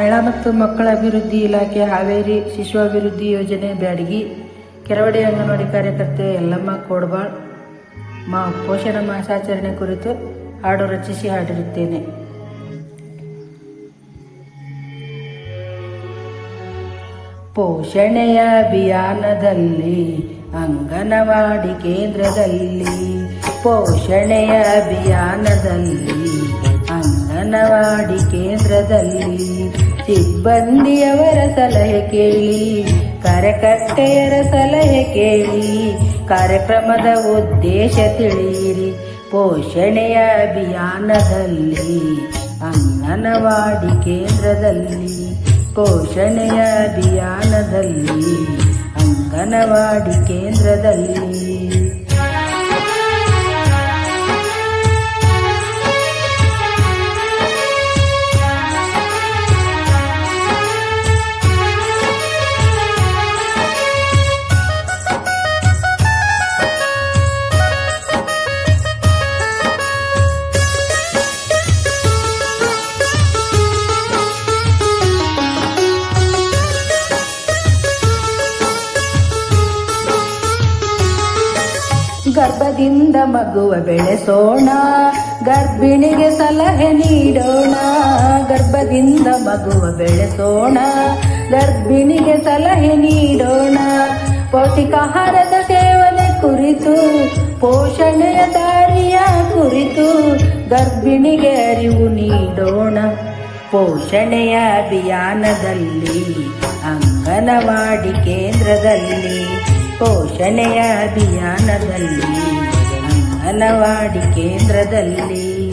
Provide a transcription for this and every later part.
ಮಹಿಳಾ ಮತ್ತು ಮಕ್ಕಳ ಅಭಿವೃದ್ಧಿ ಇಲಾಖೆ ಹಾವೇರಿ ಶಿಶು ಅಭಿವೃದ್ಧಿ ಯೋಜನೆ ಬ್ಯಾಡಗಿ ಕೆರವಡಿ ಅಂಗನವಾಡಿ ಕಾರ್ಯಕರ್ತೆ ಯಲ್ಲಮ್ಮ ಕೋಡ್ಬಾಳ್ ಮಾ ಪೋಷಣ ಮಾಸಾಚರಣೆ ಕುರಿತು ಹಾಡು ರಚಿಸಿ ಹಾಡಿರುತ್ತೇನೆ. ಪೋಷಣೆಯ ಅಭಿಯಾನದಲ್ಲಿ, ಅಂಗನವಾಡಿ ಕೇಂದ್ರದಲ್ಲಿ, ಪೋಷಣೆಯ ಅಭಿಯಾನದಲ್ಲಿ, ಅಂಗನವಾಡಿ ಕೇಂದ್ರದಲ್ಲಿ ಸಿಬ್ಬಂದಿಯವರ ಸಲಹೆ ಕೇಳಿ ಕಾರ್ಯಕರ್ತೆಯರ ಸಲಹೆ ಕೇಳಿ, ಕಾರ್ಯಕ್ರಮದ ಉದ್ದೇಶ ತಿಳಿಯಿರಿ. ಪೋಷಣೆಯ ಅಭಿಯಾನದಲ್ಲಿ, ಅಂಗನವಾಡಿ ಕೇಂದ್ರದಲ್ಲಿ, ಪೋಷಣೆಯ ಅಭಿಯಾನದಲ್ಲಿ, ಅಂಗನವಾಡಿ ಕೇಂದ್ರದಲ್ಲಿ. ಮಗುವ ಬೆಳೆಸೋಣ ಗರ್ಭಿಣಿಗೆ ಸಲಹೆ ನೀಡೋಣ, ಗರ್ಭದಿಂದ ಮಗುವ ಬೆಳೆಸೋಣ ಗರ್ಭಿಣಿಗೆ ಸಲಹೆ ನೀಡೋಣ. ಪೌಷ್ಟಿಕಾಹಾರದ ಸೇವನೆ ಕುರಿತು, ಪೋಷಣೆಯ ದಾರಿಯ ಕುರಿತು ಗರ್ಭಿಣಿಗೆ ಅರಿವು ನೀಡೋಣ. ಪೋಷಣೆಯ ಅಭಿಯಾನದಲ್ಲಿ, ಅಂಗನವಾಡಿ ಕೇಂದ್ರದಲ್ಲಿ, ಪೋಷಣೆಯ ಅಭಿಯಾನದಲ್ಲಿ ಅಂಗನವಾಡಿ ಕೇಂದ್ರದಲ್ಲಿ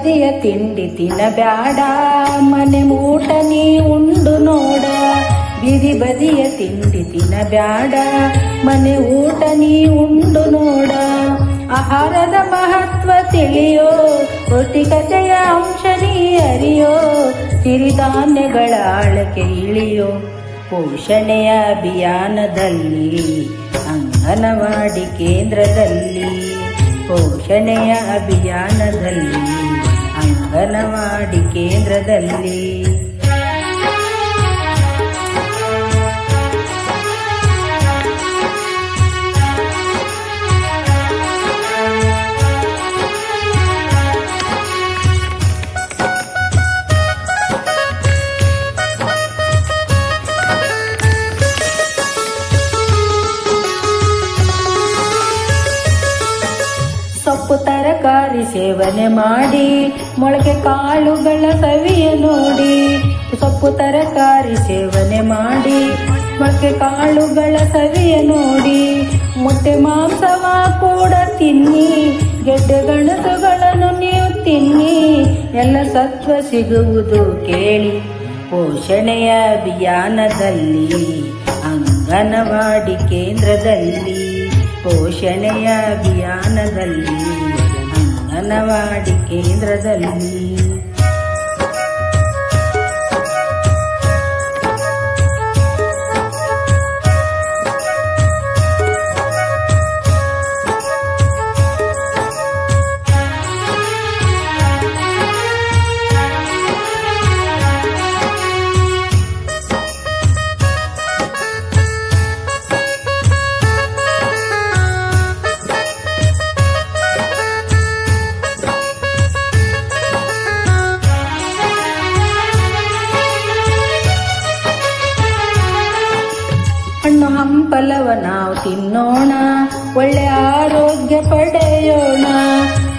ಬದಿಯ ತಿಂಡಿ ತಿನ್ನಬ್ಯಾಡ ಮನೆ ಊಟ ನೀ ಉಂಡು ನೋಡ. ಬೀದಿ ಬದಿಯ ತಿಂಡಿ ತಿನ್ನಬ್ಯಾಡ ಮನೆ ಊಟ ನೀ ಉಂಡು ನೋಡ. ಆಹಾರದ ಮಹತ್ವ ತಿಳಿಯೋ, ಪೌಷ್ಟಿಕತೆಯ ಅಂಶ ನೀ ಅರಿಯೋ, ಸಿರಿಧಾನ್ಯಗಳ ಆಳಕ್ಕೆ ಇಳಿಯೋ, ಪೋಷಣೆಯ ಅಭಿಯಾನದಲ್ಲಿ, ಅಂಗನವಾಡಿ ಕೇಂದ್ರದಲ್ಲಿ, ಪೋಷಣೆಯ ಅಭಿಯಾನದಲ್ಲಿ. ಅಂಗನವಾಡಿ ತರಕಾರಿ ಸೇವನೆ ಮಾಡಿ, ಮೊಳಕೆ ಕಾಳುಗಳ ಸವಿಯ ನೋಡಿ, ಸೊಪ್ಪು ತರಕಾರಿ ಸೇವನೆ ಮಾಡಿ, ಮೊಳಕೆ ಕಾಳುಗಳ ಸವಿಯ ನೋಡಿ, ಮೊಟ್ಟೆ ಮಾಂಸವ ಕೂಡ ತಿನ್ನಿ, ಗೆಡ್ಡೆ ಗಣಸುಗಳನ್ನು ನೀವು ತಿನ್ನಿ, ಎಲ್ಲ ಸತ್ವ ಸಿಗುವುದು ಕೇಳಿ. ಪೋಷಣೆಯ ಅಭಿಯಾನದಲ್ಲಿ, ಅಂಗನವಾಡಿ ಕೇಂದ್ರದಲ್ಲಿ. ಪೋಷಣೆಯ ಅಭಿಯಾನದಲ್ಲಿ ಅಂಗನವಾಡಿ ಕೇಂದ್ರದಲ್ಲಿ. ಹಣ್ಣು ಹಂಪಲವ ನಾವು ತಿನ್ನೋಣ, ಒಳ್ಳೆ ಆರೋಗ್ಯ ಪಡೆಯೋಣ.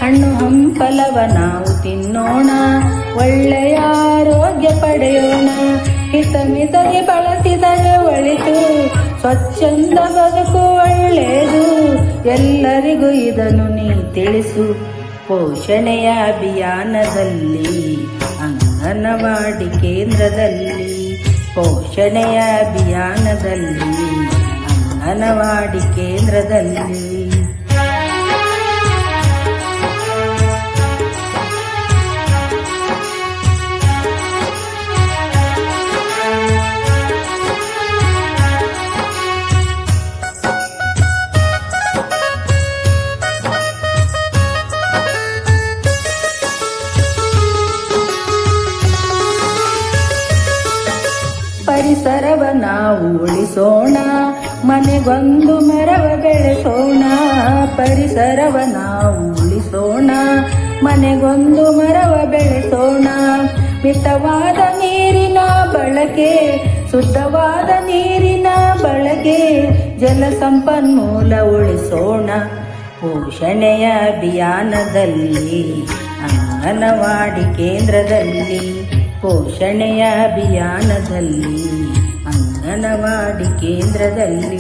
ಹಣ್ಣು ಹಂಪಲವ ನಾವು ತಿನ್ನೋಣ ಒಳ್ಳೆಯ ಆರೋಗ್ಯ ಪಡೆಯೋಣ. ಹಿತಮಿತಗೆ ಬಳಸಿದರೆ ಒಳಿತು, ಸ್ವಚ್ಛಂದ ಬದುಕು ಒಳ್ಳೆಯದು. ಎಲ್ಲರಿಗೂ ಇದನ್ನು ನೀ ತಿಳಿಸು. ಪೋಷಣೆಯ ಅಭಿಯಾನದಲ್ಲಿ, ಅಂಗನವಾಡಿ ಕೇಂದ್ರದಲ್ಲಿ. ಪೋಷಣೆಯ ಅಭಿಯಾನದಲ್ಲಿ ಅಂಗನವಾಡಿ ಕೇಂದ್ರದಲ್ಲಿ ನಾವು ಉಳಿಸೋಣ. ಮನೆಗೊಂದು ಮರವ ಬೆಳೆಸೋಣ. ಪರಿಸರವ ನಾವು ಉಳಿಸೋಣ. ಮನೆಗೊಂದು ಮರವ ಬೆಳೆಸೋಣ. ಮಿತವಾದ ನೀರಿನ ಬಳಕೆ, ಶುದ್ಧವಾದ ನೀರಿನ ಬಳಕೆ, ಜಲ ಸಂಪನ್ಮೂಲ ಉಳಿಸೋಣ. ಪೋಷಣೆಯ ಅಭಿಯಾನದಲ್ಲಿ, ಅಂಗನವಾಡಿ ಕೇಂದ್ರದಲ್ಲಿ, ಪೋಷಣೆಯ ಅಭಿಯಾನದಲ್ಲಿ. ಅಂಗನವಾಡಿ ಕೇಂದ್ರದಲ್ಲಿ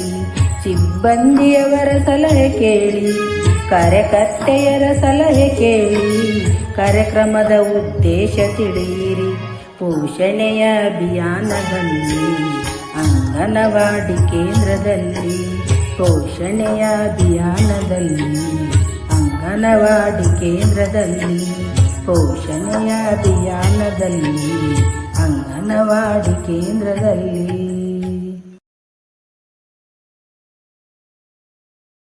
ಸಿಬ್ಬಂದಿಯವರ ಸಲಹೆ ಕೇಳಿ, ಕಾರ್ಯಕರ್ತೆಯರ ಸಲಹೆ ಕೇಳಿ, ಕಾರ್ಯಕ್ರಮದ ಉದ್ದೇಶ ತಿಳಿಯಿರಿ. ಪೋಷಣೆಯ ಅಭಿಯಾನದಲ್ಲಿ ಅಂಗನವಾಡಿ ಕೇಂದ್ರದಲ್ಲಿ ಪೋಷಣೆಯ ಅಭಿಯಾನದಲ್ಲಿ ಅಂಗನವಾಡಿ ಕೇಂದ್ರದಲ್ಲಿ ಪೋಷಣೆಯ ಅಭಿಯಾನದಲ್ಲಿ ಅಂಗನವಾಡಿ ಕೇಂದ್ರದಲ್ಲಿ